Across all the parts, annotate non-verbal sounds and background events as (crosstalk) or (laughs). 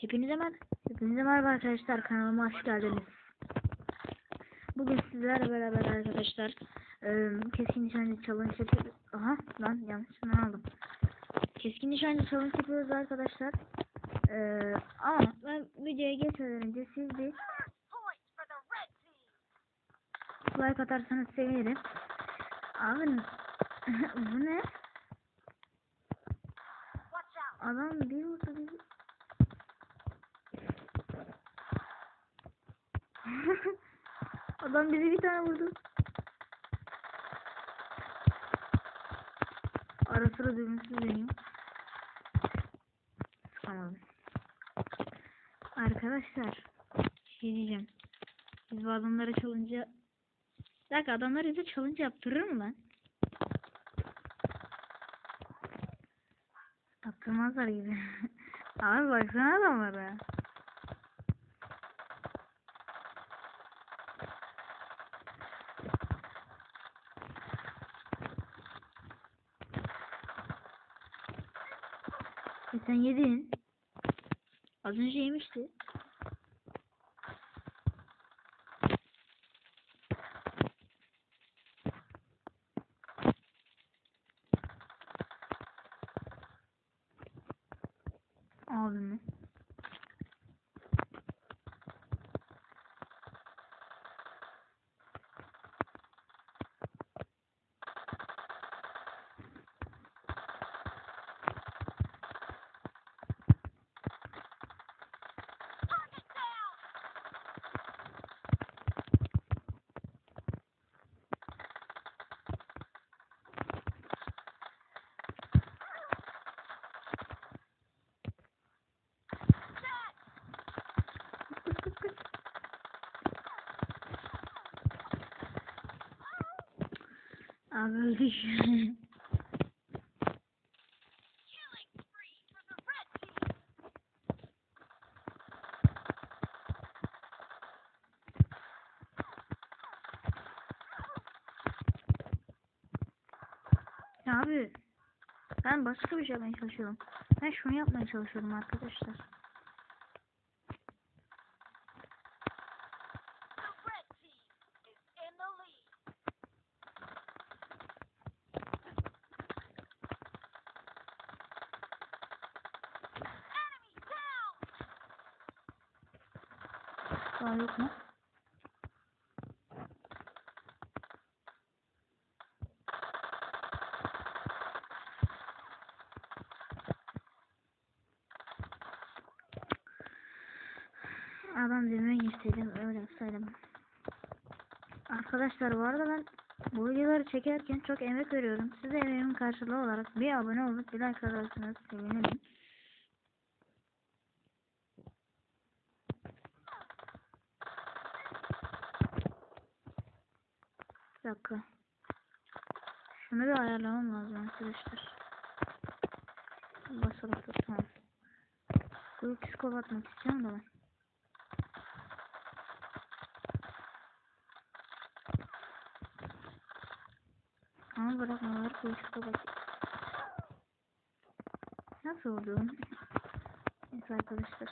Hepinize mer Hepinize merhaba arkadaşlar kanalıma hoş geldiniz. Bugün sizlerle beraber arkadaşlar e, keskin nişancı challenge yapıyoruz. Aha lan yanlışını aldım. Keskin nişancı challenge yapıyoruz arkadaşlar. E, ama ben videoya geçmeden önce siz bir like atarsanız sevinirim. Abi (laughs) bu ne? Adam bir vurdu (laughs) Adam bizi bir tane vurdu. Ara sıra düğmesiz dönüyor. Sıkamadım. Arkadaşlar şey diyeceğim. Biz bu adamlara çalınca bir dakika adamlar bize çalınca yaptırır mı lan? Yaptırmazlar gibi. (laughs) Abi baksana adamlara. Sen yedin. Az önce yemişti. Abi öldük. Abi ben başka bir şey yapmaya çalışıyorum. Ben şunu yapmaya çalışıyorum arkadaşlar. Daha yok mu? Adam demeye girseydim öyle yapsaydım. Arkadaşlar bu arada ben bu videoları çekerken çok emek veriyorum. Size emeğimin karşılığı olarak bir abone olup bir like atarsanız sevinirim. Dakika. Şunu bir ayarlamam lazım arkadaşlar. Basalım dur tamam. Bu psikopat atmak istiyorum da ben. Ama bırakmalar bu psikopat. Nasıl oldu? Neyse arkadaşlar.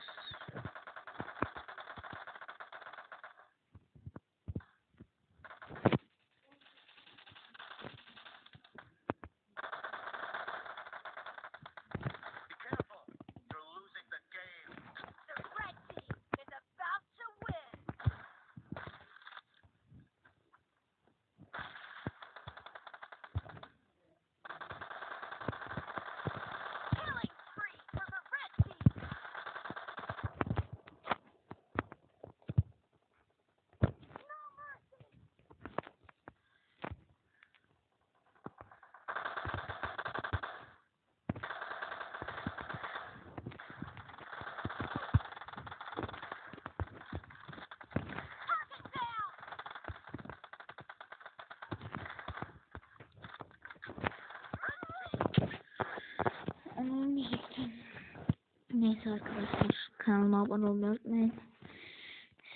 Neyse arkadaşlar kanalıma abone olmayı unutmayın.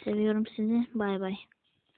Seviyorum sizi. Bay bay.